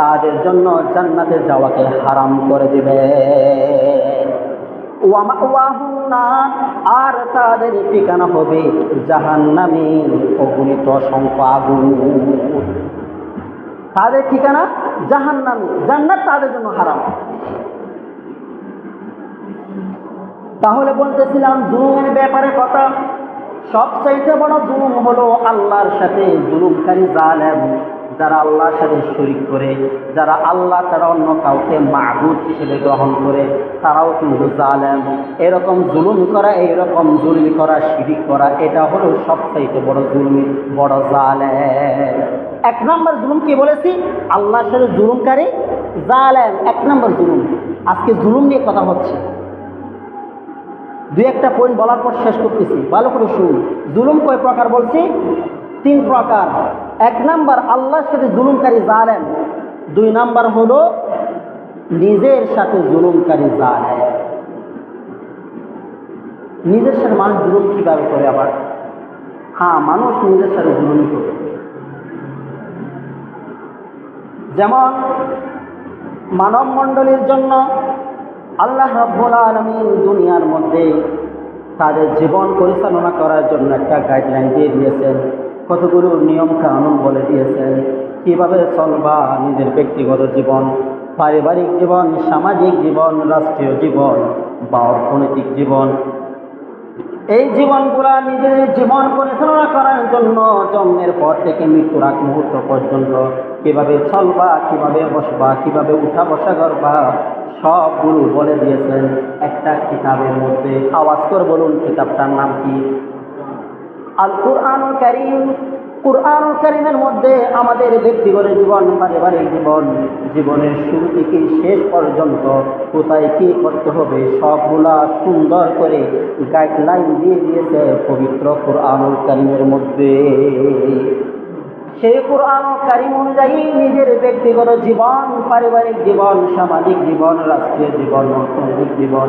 তাদের জন্য জান্নাতে যাওয়াকে হারাম করে দিবে। আর তাদের ঠিকানা হবে জাহান্নামে অগ্নিত সংখ্য আগুন তাদের ঠিকানা জাহান্নামে, জান্নাত তাদের জন্য হারাম। তাহলে বলতেছিলাম, জুলুমের ব্যাপারে কথা। সবচাইতে বড় জুলুম হলো আল্লাহর সাথে জুলুমকারী জালেম। যারা আল্লাহর সাথে শরিক করে, যারা আল্লাহ ছাড়া অন্য কাউকে মাহবুদ হিসেবে গ্রহণ করে, তারাও কিন্তু জালেম। এরকম জুলুম করা এইরকম জুলমি করা, শিরিক করা, এটা হলো সবচাইতে বড় জুলমি, বড় জালেম। এক নম্বর জুলুম কি বলেছি? আল্লাহর সাথে জুলুমকারী জালেম। এক নম্বর জুলুম। আজকে জুলুম নিয়ে কথা হচ্ছে। দু একটা পয়েন্ট বলার পর শেষ করতেছি। ভালো করে শুন জুলুম কয় প্রকার বলছি? তিন প্রকার। এক নাম্বার আল্লাহর সাথে জুলুমকারী জালেম, দুই নাম্বার হলো নিজের সাথে জুলুমকারী জালেম। নিজের সাথে মানুষ জুলুম কীভাবে করে আবার? হ্যাঁ মানুষ নিজের সাথে জুলুম করে। যেমন মানব মণ্ডলীর জন্য আল্লাহ রব্বুল আলমিন দুনিয়ার মধ্যে তাদের জীবন পরিচালনা করার জন্য একটা গাইডলাইন দিয়ে দিয়েছেন। কতগুলো নিয়ম কানুন বলে দিয়েছেন? কীভাবে চলবা নিজের ব্যক্তিগত জীবন, পারিবারিক জীবন, সামাজিক জীবন, রাষ্ট্রীয় জীবন বা অর্থনৈতিক জীবন? এই জীবনগুলা নিজের জীবন পরিচালনা করার জন্য জন্মের পর থেকে মৃত্যুর আগ মুহূর্ত পর্যন্ত কীভাবে চলবা, কীভাবে বসবা, কীভাবে উঠা বসা করবা সবগুলো বলে দিয়েছেন। একটা কিতাবের মধ্যে আওয়াজ করে বলুন, কিতাবটার নাম কি? আল কুরআনুল কারীম, কুরআনুল কারীমের মধ্যে আমাদের ব্যক্তিগত জীবন, পারিবারিক জীবন, জীবনের শুরু থেকে শেষ পর্যন্ত কোথায় কী করতে হবে, সবগুলা সুন্দর করে গাইডলাইন দিয়ে দিয়েছে পবিত্র কুরআনুল কারীমের মধ্যে। সেই কোরআন কারিম অনুযায়ী নিজের ব্যক্তিগত জীবন, পারিবারিক জীবন, সামাজিক জীবন, রাষ্ট্রীয় জীবন, অর্থনৈতিক জীবন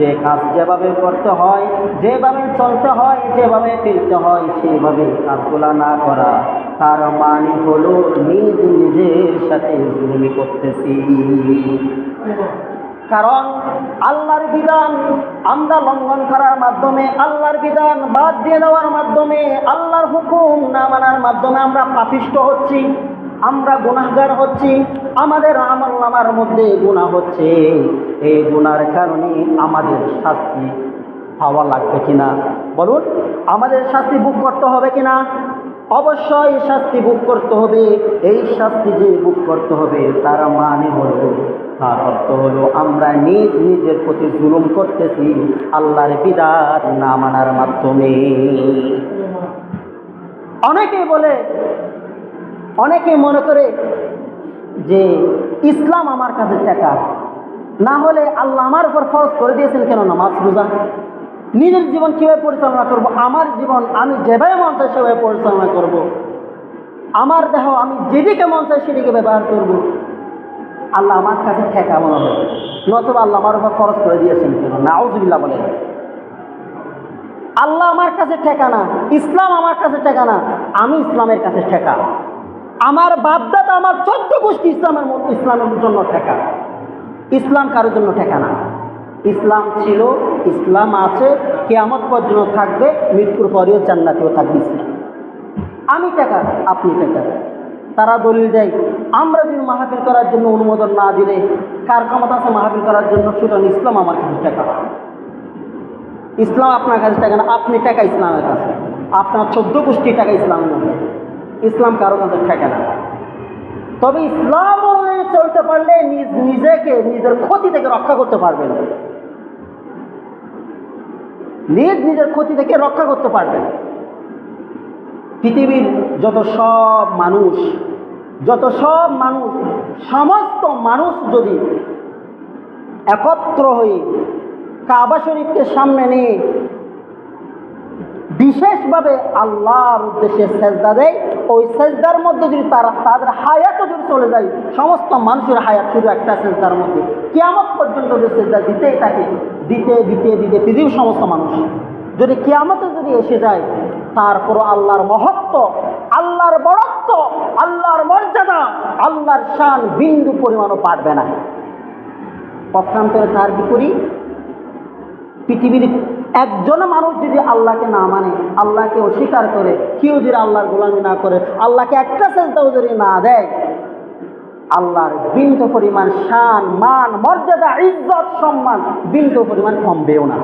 যে কাজ যেভাবে করতে হয়, যেভাবে চলতে হয়, যেভাবে ফিরতে হয়, সেইভাবে কাজগুলা না করা। তার মানে হলো, নিজ নিজের সাথে জুলুমি করতেছি। কারণ আল্লাহর বিধান আমরা লঙ্ঘন করার মাধ্যমে, আল্লাহর বিধান বাদ দিয়ে দেওয়ার মাধ্যমে, আল্লাহর হুকুম না মানার মাধ্যমে আমরা পাপিষ্ট হচ্ছি। আমরা গুনাহগার হচ্ছি, আমাদের আমল নামার মধ্যে গুণা হচ্ছে। এই গুণার কারণে আমাদের শাস্তি পাওয়া লাগবে কিনা? বলুন, আমাদের শাস্তি বুক করতে হবে কিনা? অবশ্যই শাস্তি বুক করতে হবে। এই শাস্তি যে বুক করতে হবে, তার মানে হলো, তার অর্থ হলো আমরা নিজ নিজের প্রতি জুলুম করতেছি, আল্লাহর বিদাত না মানার মাধ্যমে। অনেকেই বলে অনেকে মনে করে যে ইসলাম আমার কাছে টাকা। না হলে আল্লাহ আমার উপর খরচ করে দিয়েছেন কেন নামাজ রোজা? নিজের জীবন কীভাবে পরিচালনা করব? আমার জীবন আমি যেভাবে মন চাই সেভাবে পরিচালনা করব। আমার দেহ আমি যেদিকে মন চাই সেদিকে ব্যবহার করব। আল্লাহ আমার কাছে ঠেকা মনে হবে নতুবা আল্লাহ আমার উপর খরচ করে দিয়েছেন কেন? নাউজুবিল্লাহ বলে আল্লাহ আমার কাছে ঠেকা না, ইসলাম আমার কাছে ঠেকা না, আমি ইসলামের কাছে ঠেকা। আমার বাপদাদা, আমার চোদ্দ গোষ্ঠী ইসলামের ইসলামের জন্য ঠেকা। ইসলাম কারোর জন্য ঠেকা না। ইসলাম ছিল, ইসলাম আছে, কেয়ামত পর্যন্ত থাকবে, মৃত্যুর পরেও জান্নাতেও থাকবে ইসলাম। আমি টাকা আপনি টাকা তারা দলিল দেয়, আমরা যদি মাহফিল করার জন্য অনুমোদন না দিলে, কার ক্ষমতা আছে মাহফিল করার জন্য? সুতরাং ইসলাম আমার কাছে টাকা ইসলাম আপনার কাছে টাকা না, আপনি টাকা ইসলামের কাছে। আপনার চোদ্দ গোষ্ঠী টাকা ইসলামের মধ্যে। ইসলাম কারও কাছে ঠেকে না। তবে ইসলাম অনুযায়ী চলতে পারলে নিজ নিজেকে, নিজের ক্ষতি থেকে রক্ষা করতে পারবেন। নিজ নিজের ক্ষতি থেকে রক্ষা করতে পারবেন। পৃথিবীর যত সব মানুষ, যত সব মানুষ, সমস্ত মানুষ যদি একত্র হয়ে কাবা শরীফকে সামনে নিয়ে বিশেষভাবে আল্লাহর উদ্দেশ্যে সেজদা দেয়। ওই সেজদার মধ্যে যদি তারা, তাদের হায়াতও যদি চলে যায়, সমস্ত মানুষের হায়াত শুধু একটা সেজদার মধ্যে। কিয়ামত পর্যন্ত যে সেজদা দিতেই থাকে, দিতে দিতে দিতে পৃথিবীর সমস্ত মানুষ। যদি কেয়ামতে যদি এসে যায় তারপরও আল্লাহর মহত্ব, আল্লাহর বড়ত্ব আল্লাহর মর্যাদা, আল্লাহর শান বিন্দু পরিমাণও পারবে না। পক্ষান্তরে তার বিপরীত পৃথিবীর একজন মানুষ যদি আল্লাহকে না মানে আল্লাহকে অস্বীকার করে, কেউ যদি আল্লাহর গোলামি না করে, আল্লাহকে একটা চেষ্টাও যদি না দেয়, আল্লাহর বিন্দু পরিমাণ শান, মান, মর্যাদা, ইজ্জত, সম্মান বিন্দু পরিমাণ কমবেও না।